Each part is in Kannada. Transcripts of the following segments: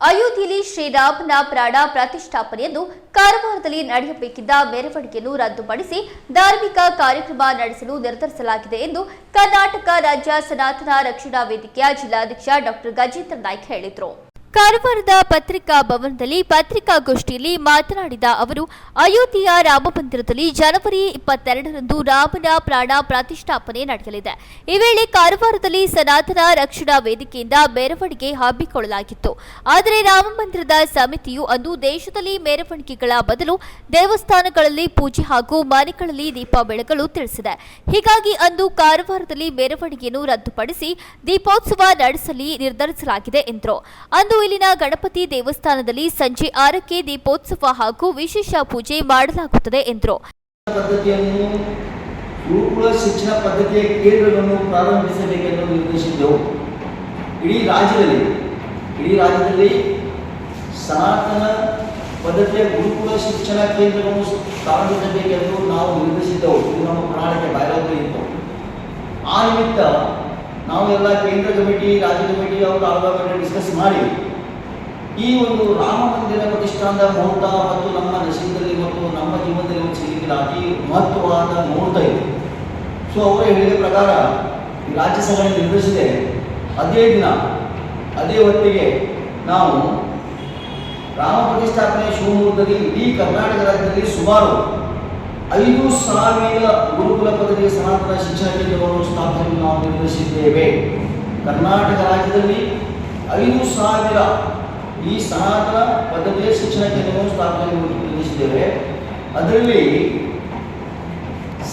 ಅಯೋಧ್ಯೆಯಲ್ಲಿ ಶ್ರೀರಾಮನ ಪ್ರಾಣ ಪ್ರತಿಷ್ಠಾಪನೆಯನ್ನು ಕಾರವಾರದಲ್ಲಿ ನಡೆಯಬೇಕಿದ್ದ ಮೆರವಣಿಗೆಯನ್ನು ರದ್ದುಪಡಿಸಿ ಧಾರ್ಮಿಕ ಕಾರ್ಯಕ್ರಮ ನಡೆಸಲು ನಿರ್ಧರಿಸಲಾಗಿದೆ ಎಂದು ಕರ್ನಾಟಕ ರಾಜ್ಯ ಸನಾತನ ರಕ್ಷಣಾ ವೇದಿಕೆಯ ಜಿಲ್ಲಾಧ್ಯಕ್ಷ ಡಾಕ್ಟರ್ ಗಜೇಂದ್ರ ನಾಯ್ಕ್ ಹೇಳಿದರು. ಕಾರವಾರದ ಪತ್ರಿಕಾ ಭವನದಲ್ಲಿ ಪತ್ರಿಕಾಗೋಷ್ಠಿಯಲ್ಲಿ ಮಾತನಾಡಿದ ಅವರು, ಅಯೋಧ್ಯೆಯ ರಾಮಮಂದಿರದಲ್ಲಿ ಜನವರಿ ಇಪ್ಪತ್ತೆರಡರಂದು ರಾಮನ ಪ್ರಾಣ ಪ್ರತಿಷ್ಠಾಪನೆ ನಡೆಯಲಿದೆ. ಈ ವೇಳೆ ಕಾರವಾರದಲ್ಲಿ ಸನಾತನ ರಕ್ಷಣಾ ವೇದಿಕೆಯಿಂದ ಮೆರವಣಿಗೆ ಹಮ್ಮಿಕೊಳ್ಳಲಾಗಿತ್ತು. ಆದರೆ ರಾಮಮಂದಿರದ ಸಮಿತಿಯು ಅಂದು ದೇಶದಲ್ಲಿ ಮೆರವಣಿಗೆಗಳ ಬದಲು ದೇವಸ್ಥಾನಗಳಲ್ಲಿ ಪೂಜೆ ಹಾಗೂ ಮನೆಗಳಲ್ಲಿ ದೀಪ ಬೆಳಗಲು ತಿಳಿಸಿದೆ. ಹೀಗಾಗಿ ಅಂದು ಕಾರವಾರದಲ್ಲಿ ಮೆರವಣಿಗೆಯನ್ನು ರದ್ದುಪಡಿಸಿ ದೀಪೋತ್ಸವ ನಡೆಸಲಿ ನಿರ್ಧರಿಸಲಾಗಿದೆ ಎಂದರು. ಅಂದು ಇಲ್ಲಿನ ಗಣಪತಿ ದೇವಸ್ಥಾನದಲ್ಲಿ ಸಂಜೆ ಆರಕ್ಕೆ ದೀಪೋತ್ಸವ ಹಾಗೂ ವಿಶೇಷ ಪೂಜೆ ಮಾಡಲಾಗುತ್ತದೆ ಎಂದರು. ಗುರುಕುಲ ಶಿಕ್ಷಣ ಪದ್ಧತಿಯ ಕೇಂದ್ರವನ್ನು ಪ್ರಾರಂಭಿಸಬೇಕೆಂದು ನಿರ್ದೇಶಿಸಿದ್ದೆವು ಇಡೀ ರಾಜ್ಯದಲ್ಲಿ ಇಡೀ ರಾಜ್ಯದಲ್ಲಿ ಸನಾತನ ಪದ್ಧತಿಯ ಗುರುಕುಲ ಶಿಕ್ಷಣ ಕೇಂದ್ರವನ್ನು ಪ್ರಾರಂಭಿಸಬೇಕೆಂದು ನಾವು ನಿರ್ದೇಶಿಸಿದ್ದೆವು ಇದು ನಮ್ಮ ಪ್ರಣಾಳಿಕೆ ಬಯಲಾಗಿ ಇತ್ತು ಆ ನಿಮಿತ್ತ ನಾವು ಎಲ್ಲ ಕೇಂದ್ರ ಕಮಿಟಿ, ರಾಜ್ಯ ಕಮಿಟಿ, ಅವರು ಆಲ್ವಾ ಡಿಸ್ಕಸ್ ಮಾಡಿ ಈ ಒಂದು ರಾಮ ಮಂದಿರ ಪ್ರತಿಷ್ಠಾನದ ಮುಹೂರ್ತ ಮತ್ತು ನಮ್ಮ ನಶೀದಲ್ಲಿ ಮತ್ತು ನಮ್ಮ ಜೀವನದಲ್ಲಿ ಒಂದು ಸಿಗಲಿಲ್ಲ ಅತಿ ಮಹತ್ವವಾದ ಮುಹೂರ್ತ ಇದೆ. ಸೊ ಅವರು ಹೇಳಿದ ಪ್ರಕಾರ ರಾಜ್ಯ ಸಂಘಟನೆ ನಿರ್ಧರಿಸಿದೆ ಅದೇ ದಿನ, ಅದೇ ಹೊತ್ತಿಗೆ ನಾವು ರಾಮ ಪ್ರತಿಷ್ಠಾಪನೆ ಶಿವಮೊಗ್ಗದಲ್ಲಿ ಇಡೀ ಕರ್ನಾಟಕ ರಾಜ್ಯದಲ್ಲಿ ಸುಮಾರು ಐದು ಸಾವಿರ ಗುರುಕುಲ ಪದವಿಯ ಸನಾತನ ಶಿಕ್ಷಣ ಕೇಂದ್ರವನ್ನು ಸ್ಥಾಪಿಸಲು ನಾವು ನಿರ್ಧರಿಸಿದ್ದೇವೆ ಕರ್ನಾಟಕ ರಾಜ್ಯದಲ್ಲಿ ಐದು ಸಾವಿರ ಈ ಸನಾತನ ಪದ್ಧತಿಯ ಶಿಕ್ಷಣ ಕೇಂದ್ರವನ್ನು ಸ್ಥಾಪನೆ ನಿಲ್ಲಿಸಿದ್ದೇವೆ ಅದರಲ್ಲಿ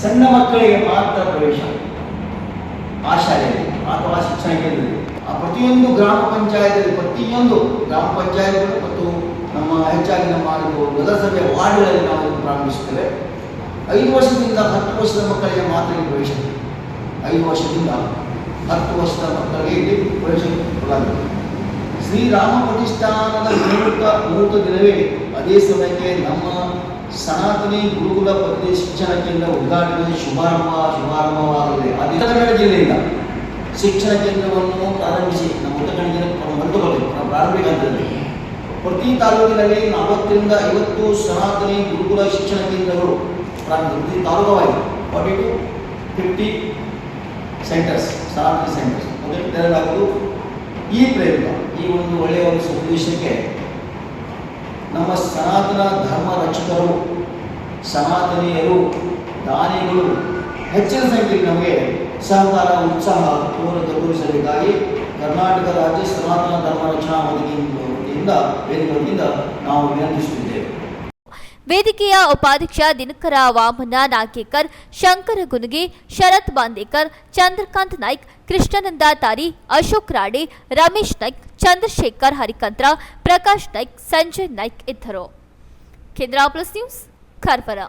ಸಣ್ಣ ಮಕ್ಕಳಿಗೆ ಮಾತ್ರ ಪ್ರವೇಶ. ಆ ಶಾಲೆಯಲ್ಲಿ ಅಥವಾ ಶಿಕ್ಷಣ ಕೇಂದ್ರದಲ್ಲಿ. ಆ ಪ್ರತಿಯೊಂದು ಗ್ರಾಮ ಪಂಚಾಯತಲ್ಲಿ ಪ್ರತಿಯೊಂದು ಗ್ರಾಮ ಪಂಚಾಯತ್ಗಳು ಮತ್ತು ನಮ್ಮ ಹೆಚ್ಚಾಗಿ ನಮ್ಮ ನಗರಸಭೆಯ ವಾರ್ಡ್ಗಳಲ್ಲಿ ನಾವು ಪ್ರಾರಂಭಿಸುತ್ತೇವೆ. ಐದು ವರ್ಷದಿಂದ ಹತ್ತು ವರ್ಷದ ಮಕ್ಕಳಿಗೆ ಮಾತ್ರ ಪ್ರವೇಶ. ಐದು ವರ್ಷದಿಂದ ಹತ್ತು ವರ್ಷದ ಮಕ್ಕಳಿಗೆ ಇಲ್ಲಿ ಪ್ರವೇಶ ಕೊಡಲಾಗಿದೆ ಶ್ರೀರಾಮ ಪ್ರತಿಷ್ಠಾನದ ಮುಹೂರ್ತ ಮುಹೂರ್ತ ದಿನವೇ ಅದೇ ಸಮಯಕ್ಕೆ ನಮ್ಮ ಸನಾತನಿ ಗುರುಕುಲ ಪದ್ಧತಿ ಶಿಕ್ಷಣ ಕೇಂದ್ರ ಉದ್ಘಾಟನೆ ಶುಭಾರಂಭ ಶುಭಾರಂಭವಾಗಲಿದೆ. ಅದೇ ಕನ್ನಡ ಜಿಲ್ಲೆಯಿಂದ ಶಿಕ್ಷಣ ಕೇಂದ್ರವನ್ನು ಪ್ರಾರಂಭಿಸಿ ನಮ್ಮ ಉತ್ತರ ಕನ್ನಡ ಜಿಲ್ಲೆ ಮರೆತುಕೊಳ್ಳಬೇಕು ಪ್ರಾರಂಭಿಕ ಹಂತದಲ್ಲಿ ಪ್ರತಿ ತಾಲೂಕಿನಲ್ಲಿ ನಲವತ್ತರಿಂದ ಐವತ್ತು ಸನಾತನಿ ಗುರುಕುಲ ಶಿಕ್ಷಣ ಕೇಂದ್ರಗಳು ಪ್ರತಿ ತಾಲೂಕವಾಗಿ ಫಾರ್ಟಿ ಟು ಫಿಫ್ಟಿ ಸೆಂಟರ್ಸ್ ಸನಾತನಿ ಸೆಂಟರ್ಸ್ ಅದಕ್ಕೆ ತೆರೆದಾಗುವುದು ಈ ಪ್ರಯತ್ನ ಈ ಒಂದು ಒಳ್ಳೆಯ ಒಂದು ಸನ್ನಿವೇಶಕ್ಕೆ ನಮ್ಮ ಸನಾತನ ಧರ್ಮ ರಕ್ಷಕರು, ಸನಾತನೀಯರು, ದಾನಿಗಳು ಹೆಚ್ಚಿನ ಸಂಖ್ಯೆಯಲ್ಲಿ ನಮಗೆ ಸಹಕಾರ, ಉತ್ಸಾಹ ತೋರಿಸಬೇಕಾಗಿ ಕರ್ನಾಟಕ ರಾಜ್ಯ ಸನಾತನ ಧರ್ಮ ರಕ್ಷಣಾ ವೇದಿಕೆಯಿಂದ ವೇದಿಕೆಯಿಂದ ನಾವು ವಿನಂತಿಸುತ್ತಿದ್ದೇವೆ. ವೇದಿಕೆಯ ಉಪಾಧ್ಯಕ್ಷ ದಿನಕರ ವಾಮನ ನಾಗೇಕರ್, ಶಂಕರ ಗುನುಗಿ, ಶರತ್ ಬಾಂದೇಕರ್, ಚಂದ್ರಕಾಂತ್ ನಾಯ್ಕ್, ಕೃಷ್ಣನಂದ ತಾರಿ, ಅಶೋಕ್ ರಾಡೆ ರಮೇಶ್ ನಾಯ್ಕ್, ಚಂದ್ರಶೇಖರ್ ಹರಿಕಂತ್ರ, ಪ್ರಕಾಶ್ ನಾಯ್ಕ್, ಸಂಜಯ್ ನಾಯ್ಕ್ ಇದ್ದರು. ಕೇಂದ್ರ ಪ್ಲಸ್ ನ್ಯೂಸ್ ಕಾರವಾರ